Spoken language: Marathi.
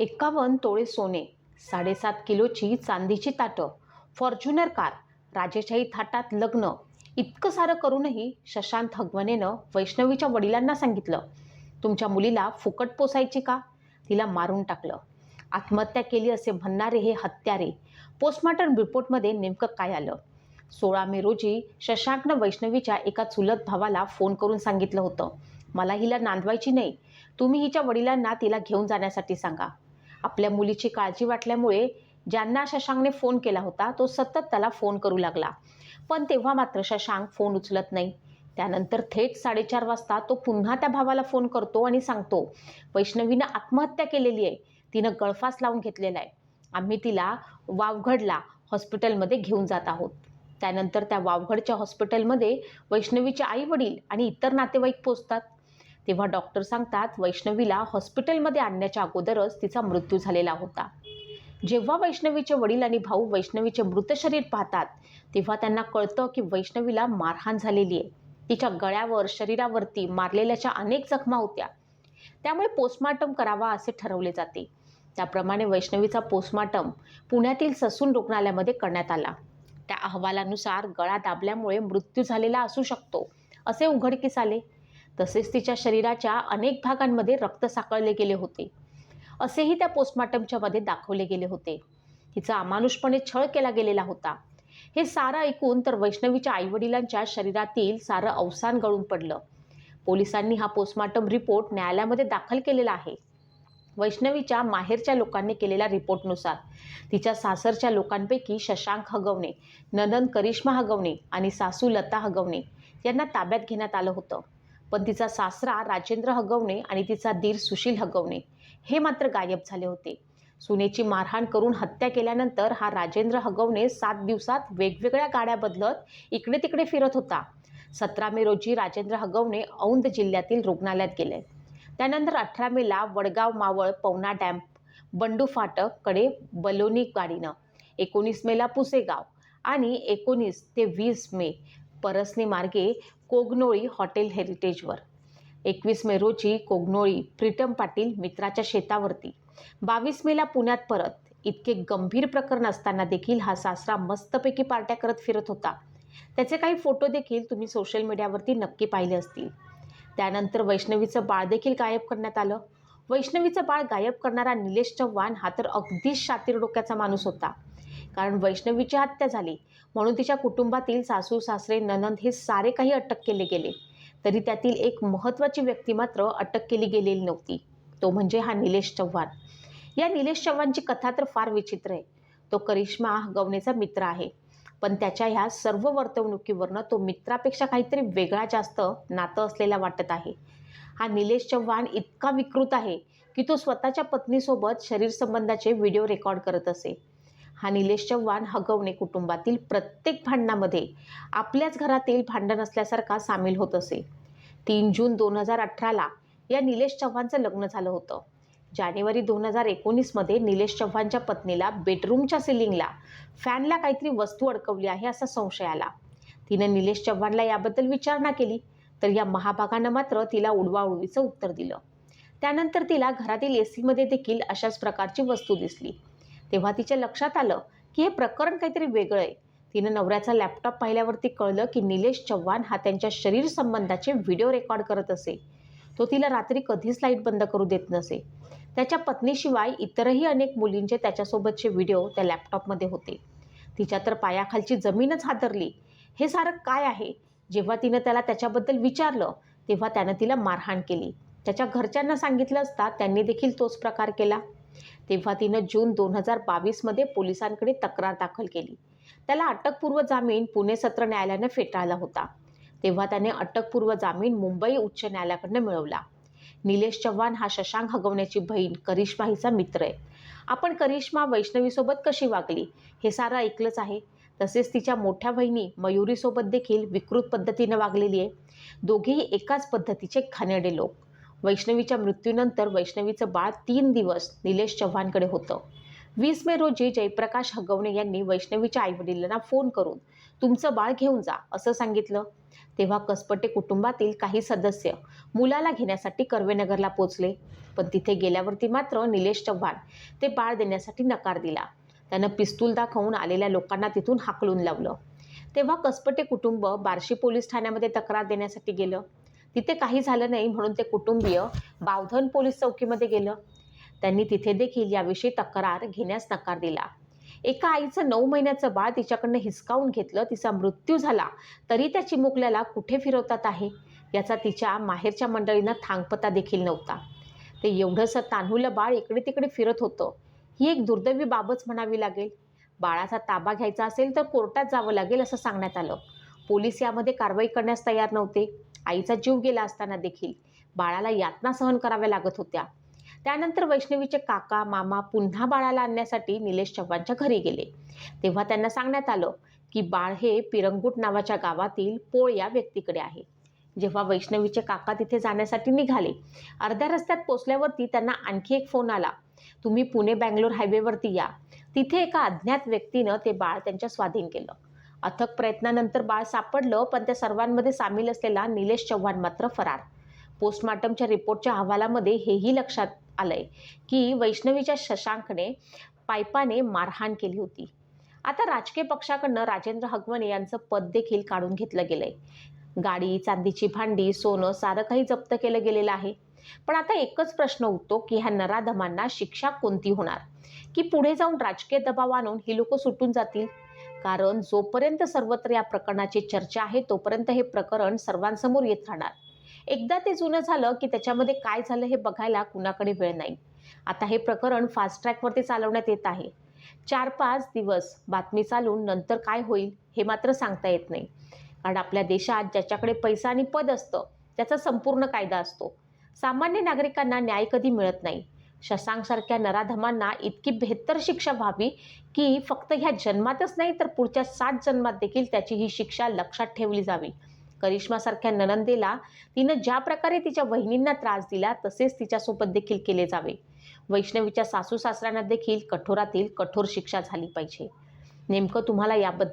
एक्कावन्न तोळे सोने साडेसात किलोची चांदीची ताटं फॉर्च्युनर कार राजेशाही थाटात लग्न इतकं सारं करूनही शशांत हगवनेनं वैष्णवीच्या वडिलांना सांगितलं तुमच्या मुलीला फुकट पोसायची का? तिला मारून टाकलं. आत्महत्या केली असे म्हणणारे हे हत्यारे पोस्टमॉर्टम रिपोर्टमध्ये नेमकं काय आलं? सोळा मे रोजी शशांकनं वैष्णवीच्या एका चुलत भावाला फोन करून सांगितलं होतं मला हिला नांदवायची नाही. तुम्ही हिच्या वडिलांना तिला घेऊन जाण्यासाठी सांगा. आपल्या मुलीची काळजी वाटल्यामुळे ज्यांना शशांकने फोन केला होता तो सतत त्याला फोन करू लागला. पण तेव्हा मात्र शशांक फोन उचलत नाही. त्यानंतर थेट साडेचार वाजता तो पुन्हा त्या भावाला फोन करतो आणि सांगतो वैष्णवीनं आत्महत्या केलेली आहे. तिनं गळफास लावून घेतलेला आहे. आम्ही तिला वावघडला हॉस्पिटलमध्ये घेऊन जात आहोत. त्यानंतर त्या वावघडच्या हॉस्पिटलमध्ये वैष्णवीचे आई वडील आणि इतर नातेवाईक पोचतात तेव्हा डॉक्टर सांगतात वैष्णवीला हॉस्पिटलमध्ये आणण्याच्या अगोदरच तिचा मृत्यू झालेला होता. जेव्हा वैष्णवीचे वडील आणि भाऊ वैष्णवीचे मृत शरीर पाहतात तेव्हा त्यांना कळतं की वैष्णवीला मारहाण झालेली आहे. तिच्या गळ्यावर शरीरावरती मारलेल्याच्या अनेक जखमा होत्या. त्यामुळे पोस्टमार्टम करावा असे ठरवले जाते. त्याप्रमाणे वैष्णवीचा पोस्टमार्टम पुण्यातील ससून रुग्णालयामध्ये करण्यात आला. त्या अहवालानुसार गळा दाबल्यामुळे मृत्यू झालेला असू शकतो असे उघडकीस आले. तसेच तिच्या शरीराच्या अनेक भागांमध्ये रक्त साकळले गेले होते. असेही त्या पोस्टमॉर्टमच्या मध्ये दाखवले गेले होते. तिचा अमानुषपणे छळ केला गेलेला होता. हे सारं ऐकून तर वैष्णवीच्या आईवडिलांच्या शरीरातील सारं अवसान गळून पडलं. पोलिसांनी हा पोस्टमॉर्टम रिपोर्ट न्यायालयामध्ये दाखल केलेला आहे. वैष्णवीच्या माहेरच्या लोकांनी केलेल्या रिपोर्टनुसार तिच्या सासरच्या लोकांपैकी शशांक हगवणे नंदन करिश्मा हगवणे आणि सासू लता हगवणे यांना ताब्यात घेण्यात आलं होतं. पण तिचा सासरा राजेंद्र हगवणे आणि तिचा दीर सुशील हगवणे हे मात्र गायब झाले होते. सुनेची मारहाण करून हत्या केल्यानंतर हा राजेंद्र हगवणे सात दिवसात वेगवेगळ्या गाड्या बदलत इकडे तिकडे फिरत होता. सतरा मे रोजी राजेंद्र हगवणे औंध जिल्ह्यातील रुग्णालयात गेले. त्यानंतर अठरा मेला वडगाव मावळ पवना डॅम बंडू फाटककडे बलोनी गाडीनं एकोणीस मेला पुसेगाव आणि एकोणीस ते वीस मे परसनी मार्गे कोगनोळी हॉटेल हेरिटेजवर. एकवीस मे रोजी कोगनोळी प्रीतम पाटील मित्राच्या शेतावरती. बावीस मेला पुण्यात परत. इतके गंभीर प्रकरण असताना देखील हा सासरा मस्तपैकी पार्ट्या करत फिरत होता. त्याचे काही फोटो देखील तुम्ही सोशल मीडियावरती नक्की पाहिले असतील. त्यानंतर वैष्णवीचं बाळ देखील गायब करण्यात आलं. वैष्णवीचं बाळ गायब करणारा निलेश चव्हाण हा तर अगदीच शातीर डोक्याचा माणूस होता. कारण वैष्णवीची हत्या झाली. म्हणून तिच्या कुटुंबातील सासू सासरे ननंद हे सारे काही अटक केले गेले. तरी त्यातील एक महत्त्वाची व्यक्ती मात्र अटक केली गेलेली नव्हती. तो म्हणजे हा निलेश चव्हाण. या निलेश चव्हाणची कथा तर फार विचित्र आहे. तो करिश्मा गवनेचा मित्र आहे. पण त्याच्या ह्या सर्व वर्तवणुकीवरनं तो मित्रापेक्षा काहीतरी वेगळा जास्त नातं असलेला वाटत आहे. हा निलेश चव्हाण इतका विकृत आहे की तो स्वतःच्या पत्नीसोबत शरीर संबंधाचे व्हिडिओ रेकॉर्ड करत असे. हा निलेश चव्हाण हगवणे कुटुंबातील प्रत्येक भांडणामध्ये आपल्याच घरातील भांडण असल्यासारखा सामील होत असे. तीन जून दोन हजार अठराला या निलेश चव्हाणचं लग्न झालं होतं. जानेवारी दोन हजार एकोणीसमध्ये निलेश चव्हाणच्या पत्नीला बेडरूमच्या सिलिंगला फॅनला काहीतरी वस्तू अडकवली आहे असा संशय आला. तिनं निलेश चव्हाणला याबद्दल विचारणा केली तर या महाभागानं मात्र तिला उडवाउडवीचं उत्तर दिलं. त्यानंतर तिला घरातील ए सीमध्ये देखील अशाच प्रकारची वस्तू दिसली. तेव्हा तिच्या लक्षात आलं की हे प्रकरण काहीतरी वेगळं आहे. तिनं नवऱ्याचा लॅपटॉप पाहिल्यावरती कळलं की निलेश चव्हाण हा त्यांच्या शरीर संबंधाचे व्हिडिओ रेकॉर्ड करत असे. तो तिला रात्री कधीच लाइट बंद करू देत नसे. त्याच्या पत्नीशिवाय इतरही अनेक मुलींचे त्याच्यासोबतचे व्हिडिओ त्या लॅपटॉपमध्ये होते. तिच्या तर पायाखालची जमीनच हादरली. हे सारं काय आहे? जेव्हा तिनं त्याला त्याच्याबद्दल विचारलं तेव्हा त्यानं तिला मारहाण केली. त्याच्या घरच्यांना सांगितलं असता त्यांनी देखील तोच प्रकार केला. तेव्हा तिनं जून दोन हजार बावीसमध्ये पोलिसांकडे तक्रार दाखल केली. त्याला अटकपूर्व जामीन पुणे सत्र न्यायालयानं फेटाळला होता. तेव्हा त्याने अटकपूर्व जामीन मुंबई उच्च न्यायालयाकडनं मिळवला. निलेश चव्हाण हा शशांक हगवण्याची बहीण करिश्मा हिचा मित्र आहे. आपण करिश्मा वैष्णवीसोबत कशी वागली? हे सारं ऐकलंच आहे. तसेच तिच्या मोठ्या बहिणी मयुरीसोबत देखील विकृत पद्धतीनं वागलेली आहे. दोघेही एकाच पद्धतीचे खानेडे लोक. वैष्णवीच्या मृत्यूनंतर वैष्णवीचं बाळ तीन दिवस निलेश चव्हाणकडे होतं. वीस मे रोजी जयप्रकाश हगवणे यांनी वैष्णवीच्या आईवडिलांना फोन करून तुमचं बाळ घेऊन जा असं सांगितलं. तेव्हा कसपटे कुटुंबातील काही सदस्य मुलाला घेण्यासाठी कर्वेनगरला पोचले. पण तिथे गेल्यावरती मात्र निलेश चव्हाण ते बाळ देण्यासाठी नकार दिला. त्यानं पिस्तूल दाखवून आलेल्या लोकांना तिथून हाकलून लावलं. तेव्हा कसपटे कुटुंब बार्शी पोलीस ठाण्यामध्ये तक्रार देण्यासाठी गेलं. तिथे काही झालं नाही म्हणून ते कुटुंबीय बावधन पोलीस चौकीमध्ये गेलं. त्यांनी तिथे देखील याविषयी तक्रार घेण्यास नकार दिला. एका आईचं नऊ महिन्याचं बाळ तिच्याकडनं हिसकावून घेतलं तिचा मृत्यू झाला तरी त्या चिमुकल्याला कुठे फिरवतात आहे? याचा तिच्या माहेरच्या मंडळींना थांगपता देखील नव्हता. ते एवढंसं तान्हुलं बाळ इकडे तिकडे फिरत होतं. ही एक दुर्दैवी बाबच म्हणावी लागेल. बाळाचा ताबा घ्यायचा असेल तर कोर्टात जावं लागेल असं सांगण्यात आलं. पोलीस यामध्ये कारवाई करण्यास तयार नव्हते. आईचा जीव गेला असताना देखील बाळाला यातना सहन कराव्या लागत होत्या. त्यानंतर वैष्णवीचे काका मामा पुन्हा बाळाला आणण्यासाठी निलेश चव्हाणच्या घरी गेले. तेव्हा त्यांना सांगण्यात आलं की बाळ हे पिरंगुट नावाच्या गावातील पोळ या व्यक्तीकडे आहे. जेव्हा वैष्णवीचे काका तिथे जाण्यासाठी निघाले अर्ध्या रस्त्यात पोचल्यावरती त्यांना आणखी एक फोन आला. तुम्ही पुणे बँगलोर हायवेवरती या. तिथे एका अज्ञात व्यक्तीनं ते बाळ त्यांच्या स्वाधीन केलं. अथक प्रयत्नानंतर बाळ सापडलं पण त्या सर्वांमध्ये सामील असलेला निलेश चव्हाण मात्र फरार. पोस्टमार्टमच्या रिपोर्टच्या अहवालामध्ये हेही लक्षात आलंय की वैष्णवीच्या शशांकने पायपाने मारहाण केली होती. आता राजकीय पक्षाकडनं राजेंद्र हगवणे यांचं पद देखील काढून घेतलं गेलंय. गाडी चांदीची भांडी सोनं सारं काही जप्त केलं गेलेलं आहे. पण आता एकच प्रश्न उठतो की ह्या नराधमांना शिक्षा कोणती होणार? की पुढे जाऊन राजकीय दबाव आणून ही लोक सुटून जातील? कारण जोपर्यंत सर्वत्र या प्रकरणाची चर्चा आहे तोपर्यंत हे प्रकरण सर्वांसमोर येत राहणार. एकदा ते जुनं झालं की त्याच्यामध्ये काय झालं हे बघायला कुणाकडे वेळ नाही. आता हे प्रकरण फास्ट ट्रॅकवरती चालवण्यात येत आहे. चार पाच दिवस बातमी चालून नंतर काय होईल हे मात्र सांगता येत नाही. कारण आपल्या देशात ज्याच्याकडे पैसा आणि पद असतं त्याचा संपूर्ण कायदा असतो. सामान्य नागरिकांना न्याय कधी मिळत नाही. शशांकसारख्या नराधमांना इतकी बेहत्तर शिक्षा व्हावी की फक्त ह्या जन्मातच नाही तर पुढच्या सात जन्मात देखील त्याची ही शिक्षा लक्षात ठेवली जावी. करिश्मासारख्या ननंदेला तिनं ज्या प्रकारे तिच्या वहिनींना त्रास दिला तसेच तिच्यासोबत देखील केले जावे. वैष्णवीच्या सासू सासऱ्यांना देखील कठोरातील कठोर शिक्षा झाली पाहिजे. नेमकं तुम्हाला याबद्दल